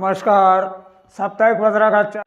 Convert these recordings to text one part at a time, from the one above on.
नमस्कार. साप्ताहिक पत्रकाच्या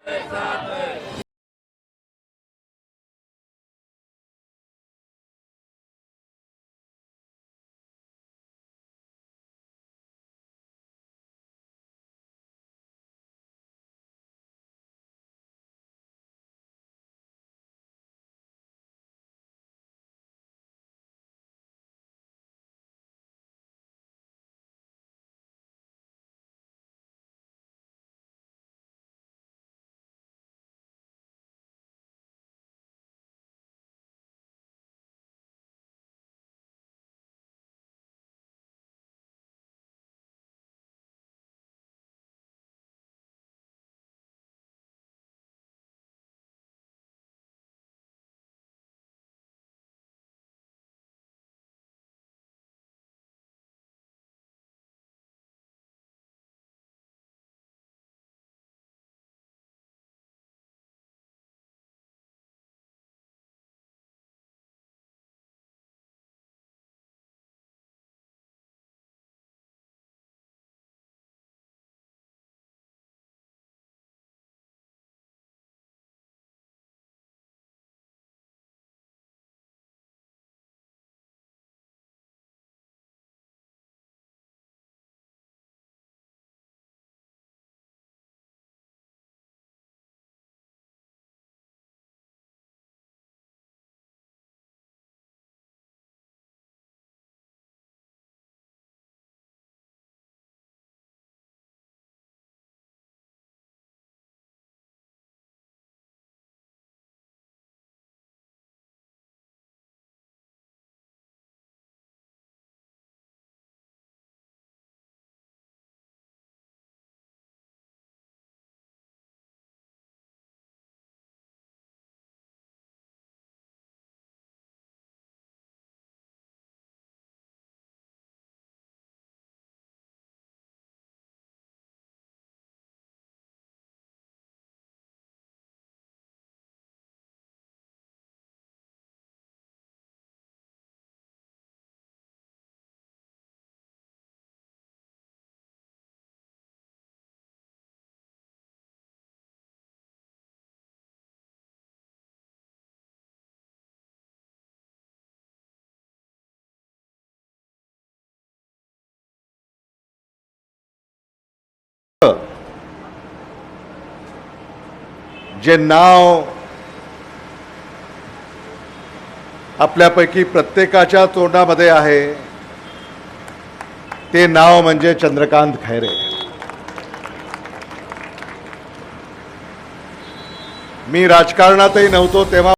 जे नाव आपल्यापैकी प्रत्येकाच्या तोंडामध्ये आहे. ते नाव म्हणजे चंद्रकांत खैरे. मी राजकारणातही नव्हतो तेव्हा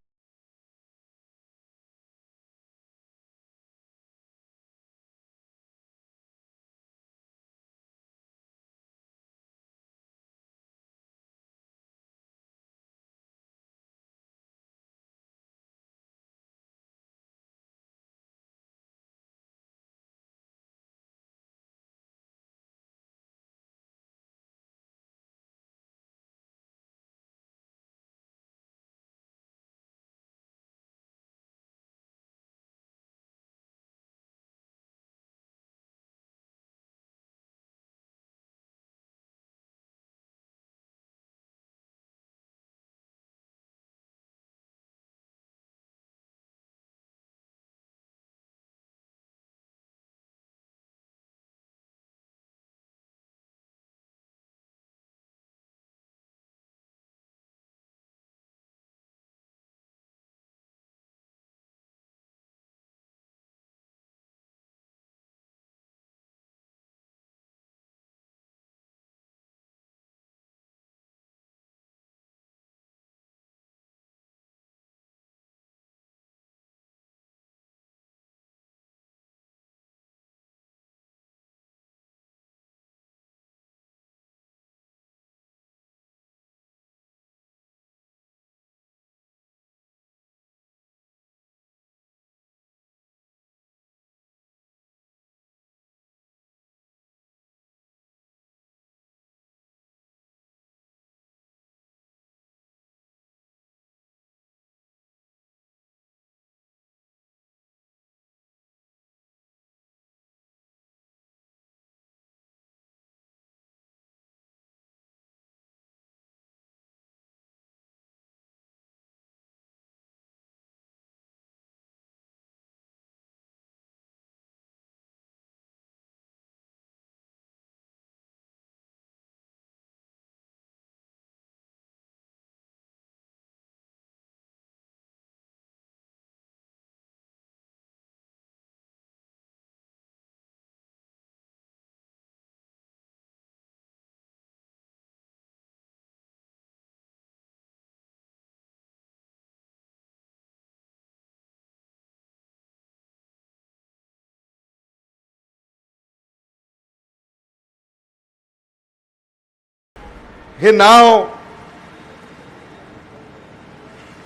हे नाव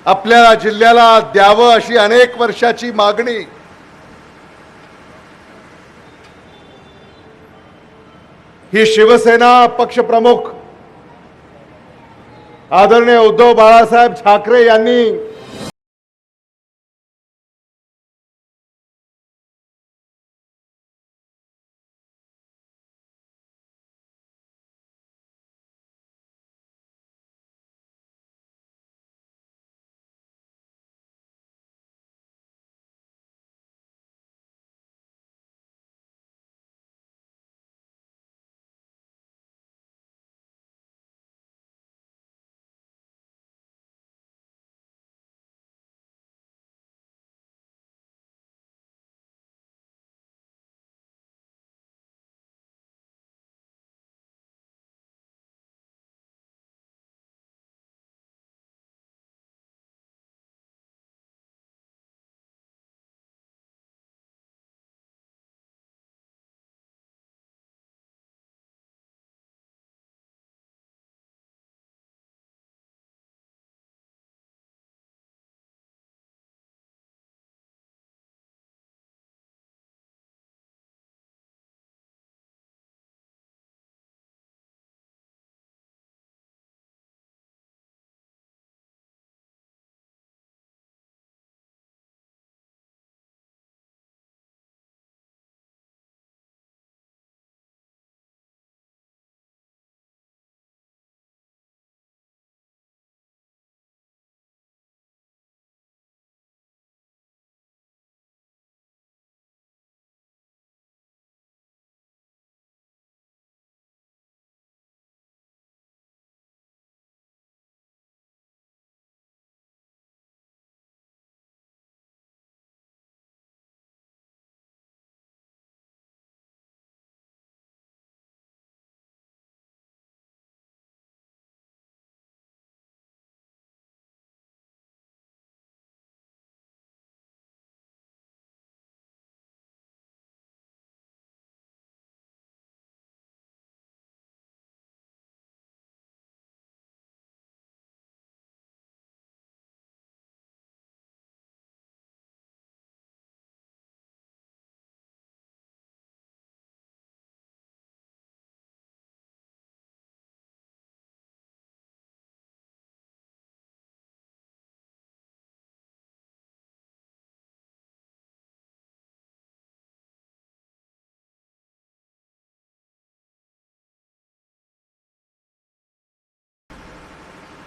आपल्या जिल्ह्याला द्यावं अशी अनेक वर्षाची मागणी. ही शिवसेना पक्षप्रमुख आदरणीय उद्धव बाळासाहेब ठाकरे यांनी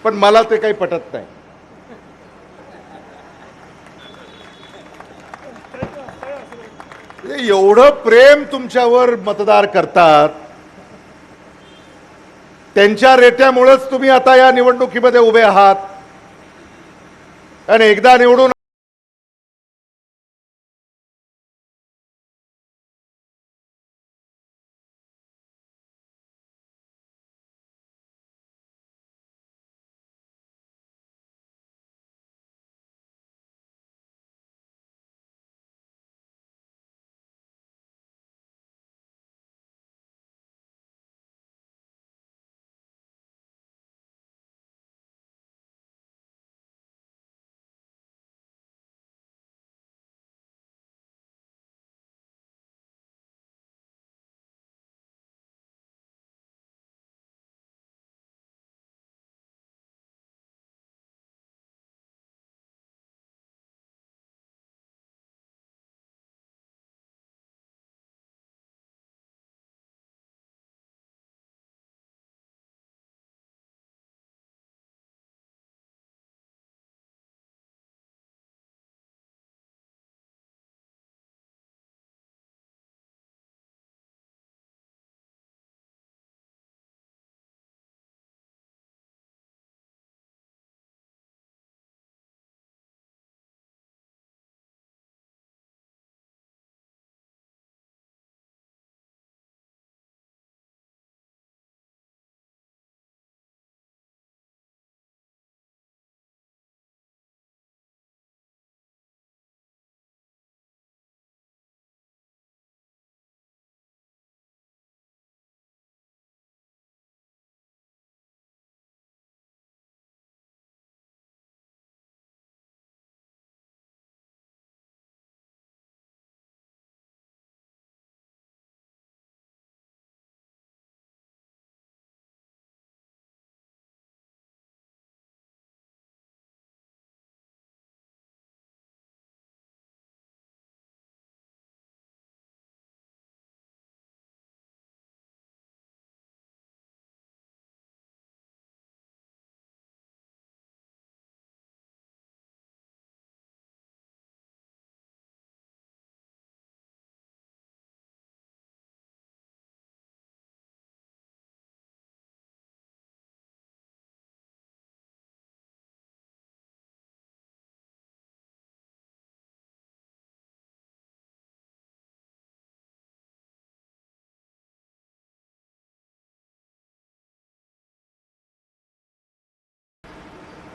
पण मला ते काही पटत नाही. म्हणजे एवढं प्रेम तुमच्यावर मतदार करतात त्यांच्या रेट्यामुळेच तुम्ही आता या निवडणुकीमध्ये उभे आहात. आणि एकदा निवडून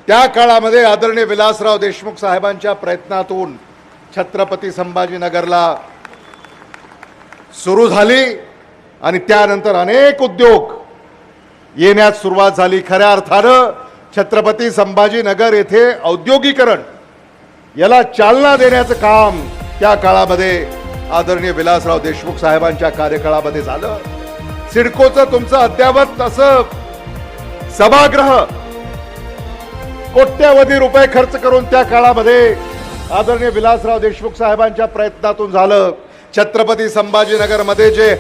त्या काळामध्ये आदरणीय विलासराव देशमुख साहेबांच्या प्रयत्नातून छत्रपती संभाजीनगरला सुरू झाली आणि त्यानंतर अनेक उद्योग येण्यास सुरुवात झाली. खऱ्या अर्थानं छत्रपती संभाजीनगर येथे औद्योगिकरण याला चालना देण्याचं काम त्या काळामध्ये आदरणीय विलासराव देशमुख साहेबांच्या कार्यकाळामध्ये झालं. सिडकोचं तुमचं अद्यावत असं सभागृह कोट्यावधी रुपये खर्च करून त्या काळामध्ये आदरणीय विलासराव देशमुख साहेबांच्या प्रयत्नातून झालं. छत्रपती संभाजीनगरमध्ये जे